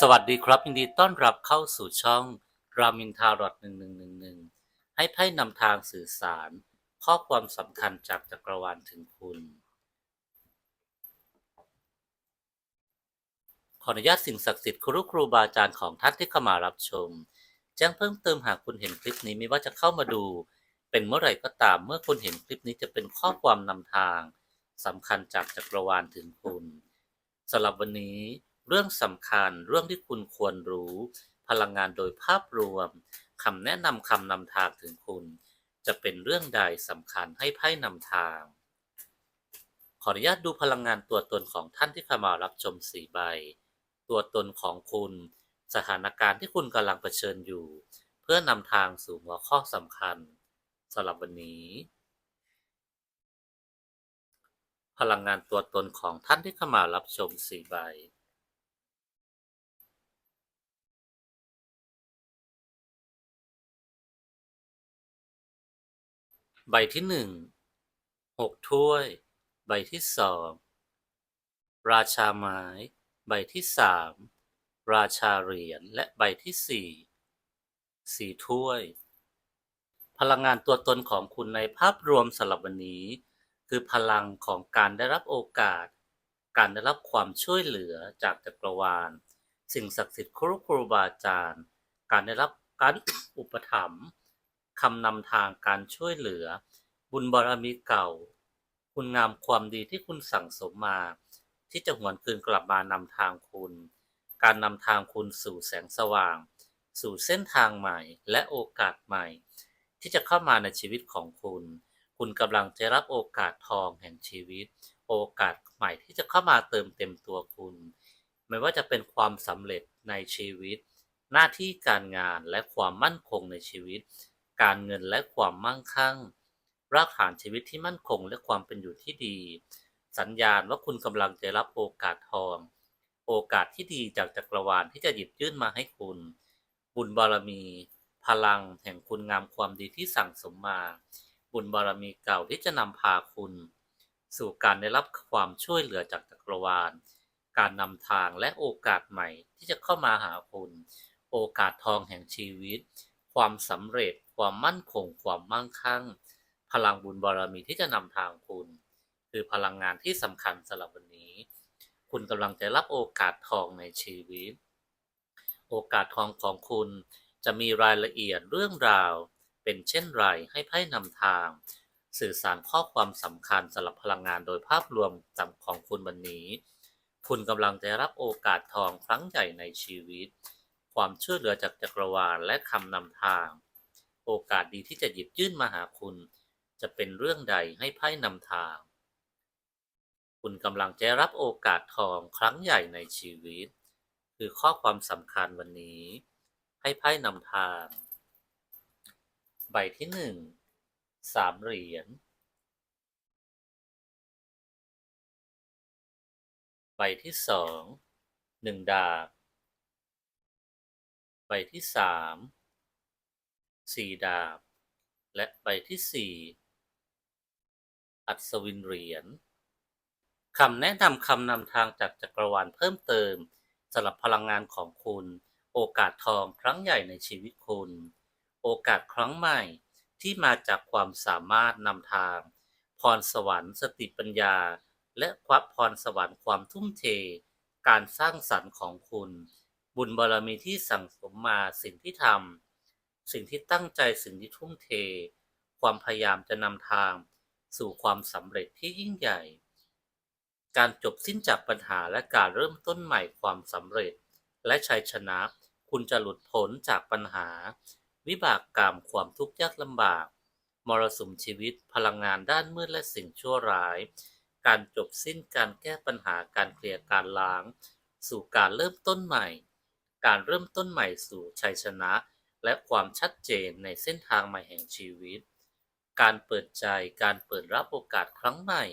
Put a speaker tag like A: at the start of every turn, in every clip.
A: สวัสดีครับยินดีต้อนรับเข้าสู่ช่องรามินทารอดหนึ่งหนึ่งหนึ่งหนึ่งให้ไพ่นำทางสื่อสาร ข้อความสำคัญจากจักรวาลถึงคุณ ขออนุญาตสิ่งศักดิ์สิทธิ์ครูครูบาอาจารย์ของท่านที่เข้ามารับชม แจ้งเพิ่มเติมหากคุณเห็นคลิปนี้ไม่ว่าจะเข้ามาดู เป็นเมื่อไหร่ก็ตามเมื่อคุณเห็นคลิปนี้จะเป็นข้อความนำทางสำคัญจากจักรวาลถึงคุณสำหรับวันนี้ เรื่องสำคัญเรื่องที่คุณควรรู้ พลังงานโดยภาพรวมคำแนะนำคำนำทางถึงคุณ จะเป็นเรื่องใดสำคัญให้ไพ่นำทาง ขออนุญาตดูพลังงานตัวตนของท่านที่เข้ามารับชมสี่ใบ ตัวตนของคุณ สถานการณ์ที่คุณกำลังเผชิญอยู่ เพื่อนำทางสู่หัวข้อสำคัญสำหรับวันนี้พลังงานตัวตนของท่านที่เข้ามารับชมสี่ใบ ใบที่หนึ่งหกถ้วย ใบที่สองราชาไม้ ใบที่สามราชาเหรียญและใบที่สี่สี่ถ้วย พลังงานตัวตนของคุณในภาพรวมสำหรับวันนี้ คือพลังของการได้รับโอกาส การได้รับความช่วยเหลือจากจักรวาล สิ่งศักดิ์สิทธิ์ครูครูบาอาจารย์ การได้รับการอุปถัมภ์ คำนำทางการช่วยเหลือ บุญบารมีเก่า คุณงามความดีที่คุณสั่งสมมา ที่จะหวนคืนกลับมานำทางคุณ การนำทางคุณสู่แสงสว่าง สู่เส้นทางใหม่และโอกาสใหม่ ที่จะเข้ามาในชีวิตของคุณ คุณกำลังจะรับโอกาสทองแห่งชีวิต โอกาสใหม่ที่จะเข้ามาเติมเต็มตัวคุณ ไม่ว่าจะเป็นความสำเร็จในชีวิต หน้าที่การงานและความมั่นคงในชีวิต การเงินและความมั่งคั่ง รากฐานชีวิตที่มั่นคงและความเป็นอยู่ที่ดี สัญญาณว่าคุณกำลังจะรับโอกาสทอง โอกาสที่ดีจากจักรวาลที่จะหยิบยื่นมาให้คุณ บุญบารมี พลังแห่งคุณงามความดีที่สั่งสมมา บุญบารมีเก่าที่จะนำพาคุณ สู่การได้รับความช่วยเหลือจากจักรวาล การนำทางและโอกาสใหม่ที่จะเข้ามาหาคุณ โอกาสทองแห่งชีวิตความสำเร็จ ความมั่นคง ความมั่งคั่ง พลังบุญบารมีที่จะนำทางคุณ คือพลังงานที่สำคัญสำหรับวันนี้ คุณกำลังจะรับโอกาสทองในชีวิต โอกาสทองของคุณจะมีรายละเอียดเรื่องราว เป็นเช่นไรให้ไพ่นำทาง สื่อสารข้อความสำคัญสำหรับพลังงานโดยภาพรวมจำของคุณวันนี้ คุณกำลังจะรับโอกาสทองครั้งใหญ่ในชีวิต ความช่วยเหลือจากจักรวาลและคำนำทาง โอกาสดีที่จะหยิบยื่นมาหาคุณ จะเป็นเรื่องใดให้ไพ่นำทาง คุณกำลังจะรับโอกาสทองครั้งใหญ่ในชีวิต คือข้อความสำคัญวันนี้ ให้ไพ่นำทาง ใบที่หนึ่งสามเหรียญ ใบที่สองหนึ่งดาบ ใบที่สาม สี่ดาบ และใบที่สี่อัศวินเหรียญคำแนะนำคำนำทางจากจักรวาลเพิ่มเติมสำหรับพลังงานของคุณ โอกาสทองครั้งใหญ่ในชีวิตคุณ โอกาสครั้งใหม่ที่มาจากความสามารถนำทาง พรสวรรค์ สติปัญญา และความพรสวรรค์ความทุ่มเท การสร้างสรรค์ของคุณ บุญบารมีที่สั่งสมมาสิ่งที่ทำ สิ่งที่ตั้งใจสิ่งที่ทุ่มเท ความพยายามจะนำทาง สู่ความสำเร็จที่ยิ่งใหญ่ การจบสิ้นจากปัญหาและการเริ่มต้นใหม่ความสำเร็จ และชัยชนะ คุณจะหลุดพ้นจากปัญหา วิบากกรรมความทุกข์ยากลำบาก มรสุมชีวิต พลังงานด้านมืดและสิ่งชั่วร้าย การจบสิ้นการแก้ปัญหาการเคลียร์การล้าง สู่การเริ่มต้นใหม่ การเริ่มต้นใหม่สู่ชัยชนะ และความชัดเจนในเส้นทางใหม่แห่งชีวิต การเปิดใจ การเปิดรับโอกาสครั้งใหม่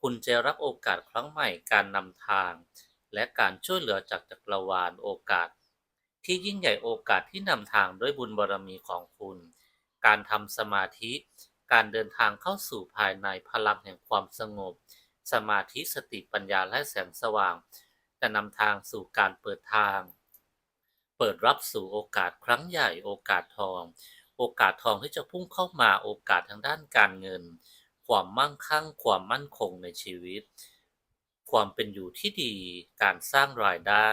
A: คุณจะรับโอกาสครั้งใหม่ การนำทาง และการช่วยเหลือจากจักรวาลโอกาส ที่ยิ่งใหญ่โอกาสที่นำทางด้วยบุญบารมีของคุณ การทำสมาธิ การเดินทางเข้าสู่ภายในพลังแห่งความสงบ สมาธิสติปัญญาและแสงสว่าง จะนำทางสู่การเปิดทาง ปิดรับสู่โอกาสครั้งใหญ่โอกาสทอง โอกาสทองที่จะพุ่งเข้ามาโอกาสทางด้านการเงิน ความมั่งคั่ง ความมั่นคงในชีวิต ความเป็นอยู่ที่ดี การสร้างรายได้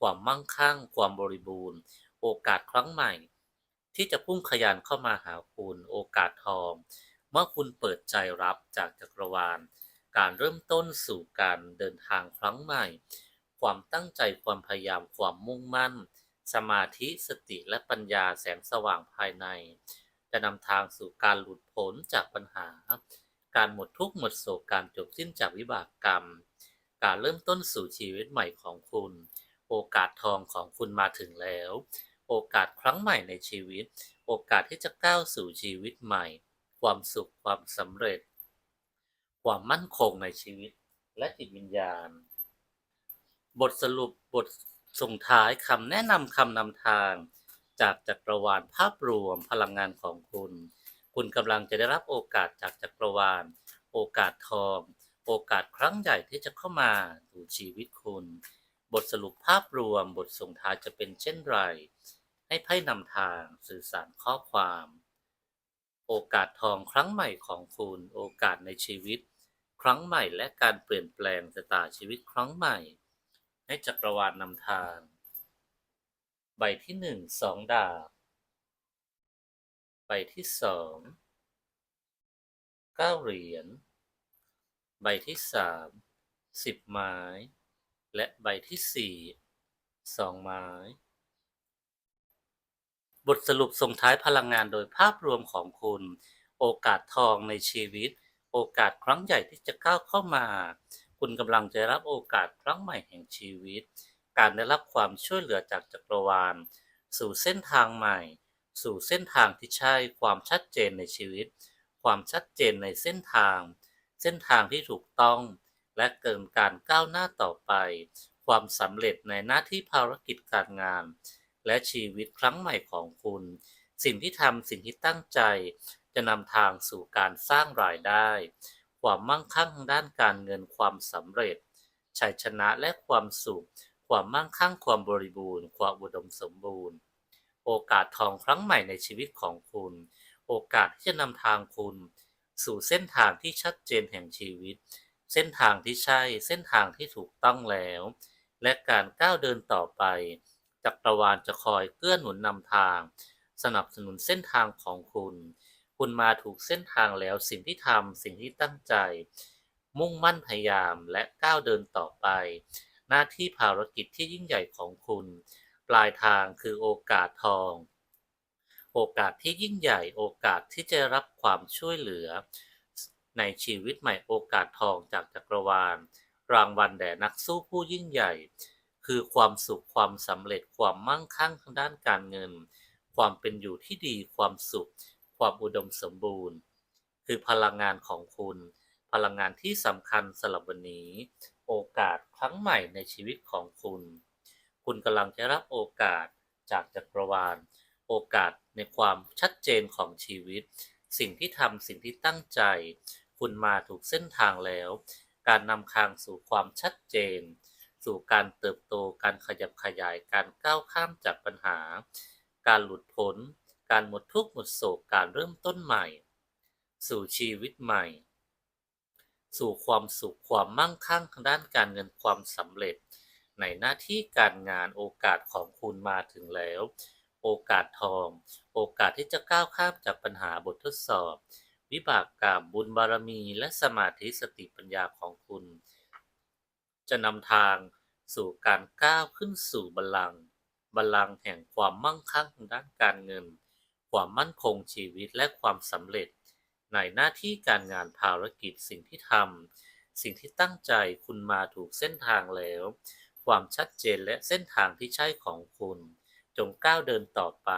A: ความมั่งคั่ง ความบริบูรณ์ โอกาสครั้งใหม่ ที่จะพุ่งขยันเข้ามาหาคุณ โอกาสทอง เมื่อคุณเปิดใจรับจากจักรวาล การเริ่มต้นสู่การเดินทางครั้งใหม่ ความตั้งใจความพยายามความมุ่งมั่น สมาธิสติและปัญญาแสงสว่างภายใน จะนำทางสู่การหลุดพ้นจากปัญหา การหมดทุกข์หมดโศกการจบสิ้นจากวิบากกรรม การเริ่มต้นสู่ชีวิตใหม่ของคุณ โอกาสทองของคุณมาถึงแล้ว โอกาสครั้งใหม่ในชีวิต โอกาสที่จะก้าวสู่ชีวิตใหม่ ความสุขความสำเร็จ ความมั่นคงในชีวิตและจิตวิญญาณ บทสรุปบท ส่งท้ายคำแนะนำคำนำทาง จากจักรวาลภาพรวมพลังงานของคุณ คุณกำลังจะได้รับโอกาสจากจักรวาล โอกาสทอง โอกาสครั้งใหญ่ที่จะเข้ามาสู่ชีวิตคุณ บทสรุปภาพรวม บทส่งท้ายจะเป็นเช่นไร ให้ไพ่นำทางสื่อสารข้อความ โอกาสทองครั้งใหม่ของคุณ โอกาสในชีวิต ครั้งใหม่และการเปลี่ยนแปลงชะตาชีวิตครั้งใหม่ ให้จักรวาลนำทาง ใบที่หนึ่งสองดาบ ใบที่สองเก้าเหรียญ ใบที่สามสิบไม้ และใบที่สี่สองไม้ บทสรุปส่งท้ายพลังงานโดยภาพรวมของคุณ โอกาสทองในชีวิต โอกาสครั้งใหญ่ที่จะก้าวเข้ามา คุณกำลังจะรับโอกาสครั้งใหม่แห่งชีวิต การได้รับความช่วยเหลือจากจักรวาล สู่เส้นทางใหม่ สู่เส้นทางที่ใช่ ความชัดเจนในชีวิต ความชัดเจนในเส้นทาง เส้นทางที่ถูกต้อง และเกินการก้าวหน้าต่อไป ความสำเร็จในหน้าที่ภารกิจการงาน และชีวิตครั้งใหม่ของคุณ สิ่งที่ทำสิ่งที่ตั้งใจ จะนำทางสู่การสร้างรายได้ ความมั่งคั่งทางด้านการเงินความสำเร็จ ชัยชนะและความสุข ความมั่งคั่งความบริบูรณ์ ความอุดมสมบูรณ์ โอกาสทองครั้งใหม่ในชีวิตของคุณ โอกาสที่จะนำทางคุณ สู่เส้นทางที่ชัดเจนแห่งชีวิต เส้นทางที่ใช่ เส้นทางที่ถูกต้องแล้ว และการก้าวเดินต่อไป จักรวาลจะคอยเกื้อหนุนนำทาง สนับสนุนเส้นทางของคุณ คุณมาถูกเส้นทางแล้วสิ่งที่ทำสิ่งที่ตั้งใจ มุ่งมั่นพยายามและก้าวเดินต่อไป หน้าที่ภารกิจที่ยิ่งใหญ่ของคุณ ปลายทางคือโอกาสทอง โอกาสที่ยิ่งใหญ่โอกาสที่จะรับความช่วยเหลือ ในชีวิตใหม่โอกาสทองจากจักรวาล รางวัลแด่นักสู้ผู้ยิ่งใหญ่ คือความสุขความสำเร็จความมั่งคั่งทางด้านการเงิน ความเป็นอยู่ที่ดีความสุข ความอุดมสมบูรณ์ คือพลังงานของคุณ พลังงานที่สำคัญสำหรับวันนี้ โอกาสครั้งใหม่ในชีวิตของคุณ คุณกำลังจะรับโอกาสจากจักรวาล โอกาสในความชัดเจนของชีวิต สิ่งที่ทำสิ่งที่ตั้งใจ คุณมาถูกเส้นทางแล้ว การนำทางสู่ความชัดเจน สู่การเติบโตการขยับขยายการก้าวข้ามจากปัญหา การหลุดพ้น การหมดทุกข์หมดโศกการเริ่มต้นใหม่ สู่ชีวิตใหม่ สู่ความสุขความมั่งคั่งทางด้านการเงินความสำเร็จ ในหน้าที่การงานโอกาสของคุณมาถึงแล้ว โอกาสทอง โอกาสที่จะก้าวข้ามจากปัญหาบททดสอบ วิบากกรรมบุญบารมี และสมาธิสติปัญญาของคุณ จะนำทางสู่การก้าวขึ้นสู่บัลลังก์บัลลังก์แห่งความมั่งคั่งทางด้านการเงิน ความมั่นคงชีวิตและความสำเร็จ ในหน้าที่การงานภารกิจสิ่งที่ทำสิ่งที่ตั้งใจคุณมาถูกเส้นทางแล้ว ความชัดเจนและเส้นทางที่ใช่ของคุณ จงก้าวเดินต่อไป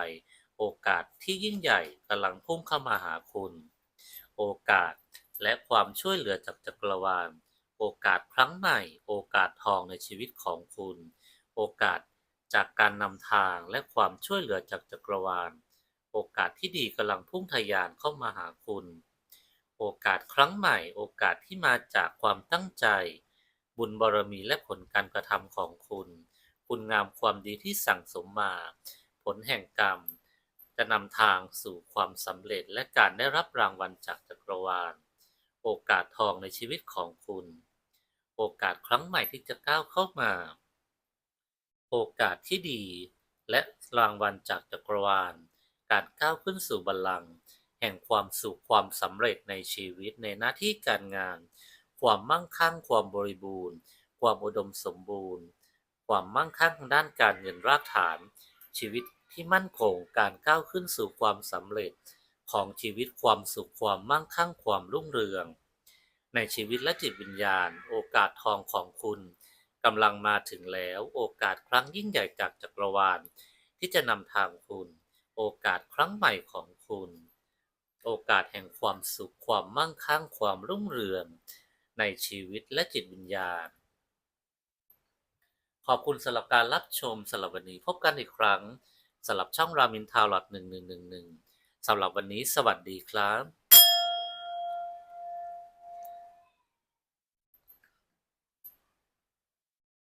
A: โอกาสที่ยิ่งใหญ่กำลังพุ่งเข้ามาหาคุณ โอกาสและความช่วยเหลือจากจักรวาล โอกาสครั้งใหม่ โอกาสทองในชีวิตของคุณ โอกาสจากการนำทางและความช่วยเหลือจากจักรวาล โอกาสที่ดีกำลังพุ่งทะยานเข้ามาหาคุณ โอกาสครั้งใหม่โอกาสที่มาจากความตั้งใจ บุญบารมีและผลการกระทำของคุณคคุณงามความดีที่สั่งสมมา ผลแห่งกรรม จะนำทางสู่ความสำเร็จและการได้รับรางวัลจากจักรวาล โอกาสทองในชีวิตของคุณ โอกาสครั้งใหม่ที่จะก้าวเข้ามา โอกาสที่ดีและรางวัลจากจักรวาล การก้าวขึ้นสู่บัลลังก์แห่งความสุขความสำเร็จในชีวิตในหน้าที่การงาน ความมั่งคั่งความบริบูรณ์ ความอุดมสมบูรณ์ ความมั่งคั่งทางด้านการเงินรากฐาน ชีวิตที่มั่นคงการก้าวขึ้นสู่ความสำเร็จของชีวิตความสุขความมั่งคั่งความรุ่งเรือง ในชีวิตและจิตวิญญาณ โอกาสทองของคุณกำลังมาถึงแล้ว โอกาสครั้งยิ่งใหญ่จากจักรวาลที่จะนำทางคุณ โอกาสครั้งใหม่ของคุณ โอกาสแห่งความสุขความมั่งคั่งความรุ่งเรือง ในชีวิตและจิตวิญญาณ ขอบคุณสำหรับการรับชมสำหรับวันนี้พบกันอีกครั้งสำหรับช่องรามินทาวหลอดหนึ่งหนึ่งหนึ่งหนึ่งสำหรับวันนี้สวัสดีครับ